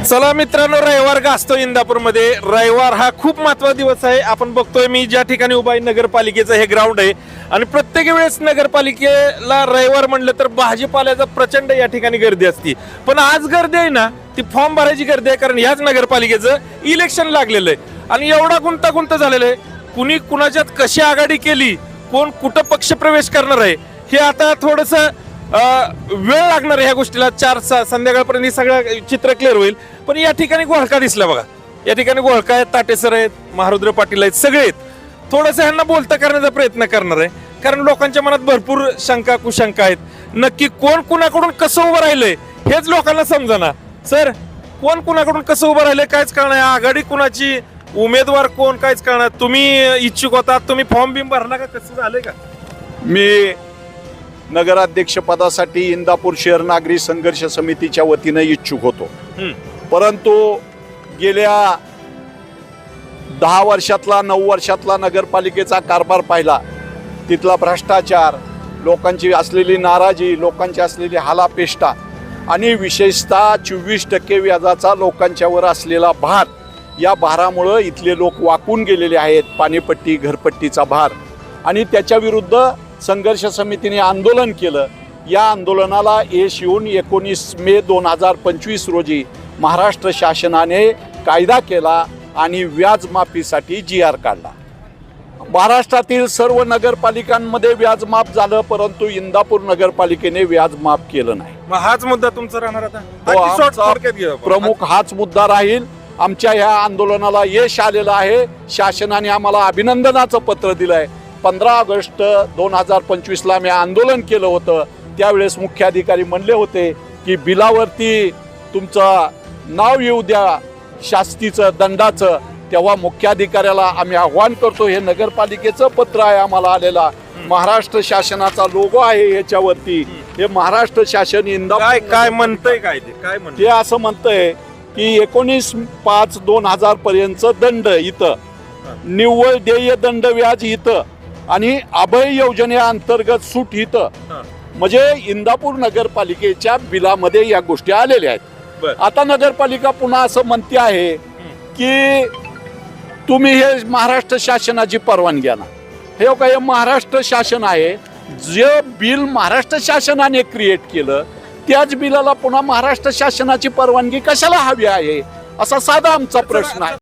चला मित्रांनो रविवार गाजतो इंदापूरमध्ये. रविवार हा खूप महत्त्वाचा दिवस आहे. आपण बघतोय मी ज्या ठिकाणी उभा आहे नगरपालिकेचं हे ग्राउंड आहे. आणि प्रत्येक वेळेस नगरपालिकेला रविवार म्हणलं तर भाजीपाल्याचा प्रचंड या ठिकाणी गर्दी असते. पण आज गर्दी आहे ना ती फॉर्म भरायची गर्दी आहे कारण ह्याच नगरपालिकेचं इलेक्शन लागलेलं आहे. आणि एवढा गुंतागुंत झालेलं आहे. कुणी कुणाच्यात कशी आघाडी केली कोण कुठं पक्ष प्रवेश करणार आहे हे आता थोडंसं वेळ लागणार आहे ह्या गोष्टीला. चार सा संध्याकाळपर्यंत हे सगळं चित्र क्लिअर होईल. पण या ठिकाणी घोळका दिसला बघा. या ठिकाणी घोळका आहेत ताटेसर आहेत महारुद्र पाटील आहेत सगळे आहेत. थोडस ह्यांना बोलता करण्याचा प्रयत्न करणार आहे. कारण लोकांच्या मनात भरपूर शंका कुशंका आहेत. नक्की कोण कुणाकडून कसं उभं राहिलंय हेच लोकांना समजना. सर कोण कुणाकडून कसं उभं राहिलंय कायच कळणार आघाडी कुणाची? उमेदवार कोण? कायच कळणार तुम्ही इच्छुक होता तुम्ही फॉर्म बिम भरला का? कसं झालंय का? मी नगराध्यक्षपदासाठी इंदापूर शहर नागरी संघर्ष समितीच्या वतीनं इच्छुक होतो. परंतु गेल्या दहा वर्षातला नऊ वर्षातला नगरपालिकेचा कारभार पाहिला तिथला भ्रष्टाचार लोकांची असलेली नाराजी लोकांची असलेली हालापेष्टा आणि विशेषतः चोवीस टक्के व्याजाचा लोकांच्यावर असलेला भार या भारामुळं इथले लोक वाकून गेलेले आहेत पाणीपट्टी घरपट्टीचा भार आणि त्याच्या विरुद्ध संघर्ष समितीने आंदोलन केलं. या आंदोलनाला यश येऊन एकोणीस मे दोन हजार पंचवीस रोजी महाराष्ट्र शासनाने कायदा केला आणि व्याज माफीसाठी जी आर काढला. महाराष्ट्रातील सर्व नगरपालिकांमध्ये व्याज माफ झालं परंतु इंदापूर नगरपालिकेने व्याज माफ केलं नाही. मग हाच मुद्दा तुमचा राहणार आता? हो. प्रमुख हाच मुद्दा राहील. आमच्या ह्या आंदोलनाला यश आलेलं आहे. शासनाने आम्हाला अभिनंदनाचं पत्र दिलंय. पंधरा ऑगस्ट दोन हजार पंचवीसला आम्ही आंदोलन केलं होतं. त्यावेळेस मुख्याधिकारी म्हणले होते की बिलावरती तुमचं नाव येऊ द्या शास्तीचं दंडाचं. तेव्हा मुख्याधिकाऱ्याला आम्ही आव्हान करतो हे नगरपालिकेचं पत्र आहे आम्हाला आलेला. महाराष्ट्र शासनाचा लोगो आहे याच्यावरती. हे महाराष्ट्र शासन इंदापूर काय काय म्हणतंय काय ते? काय ते म्हणते असं म्हणतंय की एकोणीस पाच दोन हजार पर्यंत दंड इथं. निव्वळ देय दंड व्याज इथं. आणि अभय योजनेअंतर्गत सूट इथं. म्हणजे इंदापूर नगरपालिकेच्या बिलामध्ये या गोष्टी आलेल्या आहेत. आता नगरपालिका पुन्हा असं म्हणते आहे की तुम्ही हे महाराष्ट्र शासनाची परवानगी आणा. हे काय महाराष्ट्र शासन आहे. जे बिल महाराष्ट्र शासनाने क्रिएट केलं त्याच बिलाला पुन्हा महाराष्ट्र शासनाची परवानगी कशाला हवी आहे? असा साधा आमचा प्रश्न आहे.